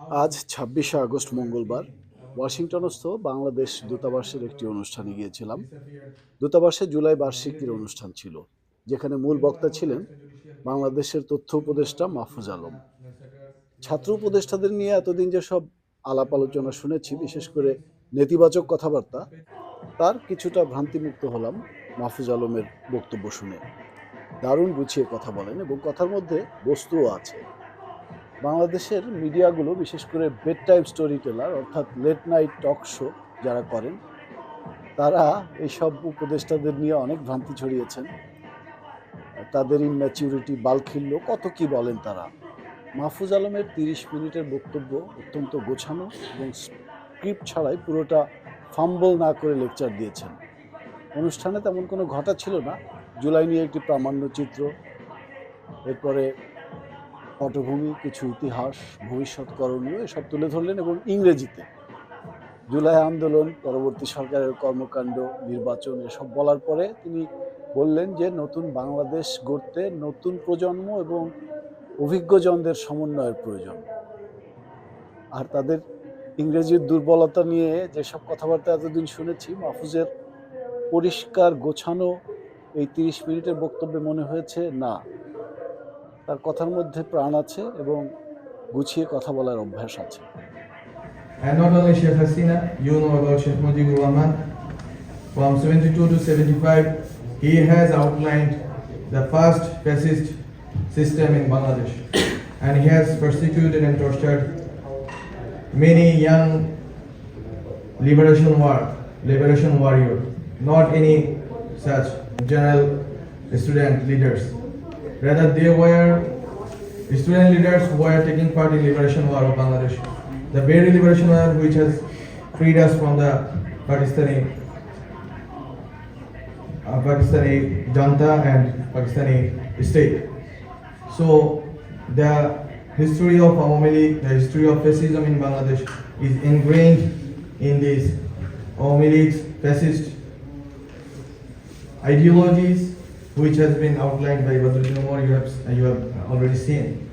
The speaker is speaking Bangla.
আজ ছাব্বিশে আগস্ট মঙ্গলবার, ওয়াশিংটনস্থ বাংলাদেশ দূতাবাসের একটি অনুষ্ঠানে গিয়েছিলাম। দূতাবাসে জুলাই বার্ষিকীর অনুষ্ঠান ছিল, যেখানে মূল বক্তা ছিলেন বাংলাদেশের তথ্য উপদেষ্টা মাহফুজ আলম। ছাত্র উপদেষ্টাদের নিয়ে এতদিন যেসব আলাপ আলোচনা শুনেছি, বিশেষ করে নেতিবাচক কথাবার্তা, তার কিছুটা ভ্রান্তিমুক্ত হলাম মাহফুজ আলমের বক্তব্য শুনে। দারুণ গুছিয়ে কথা বলেন এবং কথার মধ্যে বস্তুও আছে। বাংলাদেশের মিডিয়াগুলো, বিশেষ করে বেড টাইম স্টোরি টেলার অর্থাৎ লেট নাইট টক শো যারা করেন, তারা এইসব উপদেষ্টাদের নিয়ে অনেক ভ্রান্তি ছড়িয়েছেন। তাদের ইনম্যাচিউরিটি বালখিল্য, কত কি বলেন তারা। মাহফুজ আলমের তিরিশ মিনিটের বক্তব্য অত্যন্ত গোছানো এবং স্ক্রিপ্ট ছাড়াই পুরোটা ফাম্বল না করে লেকচার দিয়েছেন। অনুষ্ঠানে তেমন কোনো ঘটা ছিল না। জুলাই নিয়ে একটি প্রামাণ্য চিত্র, এরপরে পটভূমি, কিছু ইতিহাস, ভবিষ্যৎ করণীয়, এসব তুলে ধরলেন এবং ইংরেজিতে জুলাই আন্দোলন, পরবর্তী সরকারের কর্মকাণ্ড, নির্বাচন, এসব বলার পরে তিনি বললেন যে নতুন বাংলাদেশ গড়তে নতুন প্রজন্ম এবং অভিজ্ঞজনদের সমন্বয়ের প্রয়োজন। আর তাদের ইংরেজির দুর্বলতা নিয়ে যেসব কথাবার্তা এতদিন শুনেছি, মাহফুজের পরিষ্কার গোছানো এই তিরিশ মিনিটের বক্তব্যে মনে হয়েছে, না। তার কথার মধ্যে প্রাণ আছে এবং গুছিয়ে কথা বলার অভ্যাস আছে And not only Sheikh Hasina, you know about Sheikh Mujibur Rahman. From 72 to 75, he has outlined the first fascist system in Bangladesh. And he has persecuted and tortured many young liberation war, liberation warrior, not any such general student leaders. Rather, they were student leaders who were taking part in liberation war of Bangladesh. The very liberation war which has freed us from the Pakistani uh, Pakistani Janta and Pakistani state. So the history of Awami League, the history of fascism in Bangladesh is ingrained in these Awami League's fascist ideologies which has been outlined by Badruddin Umar you have, you have already seen.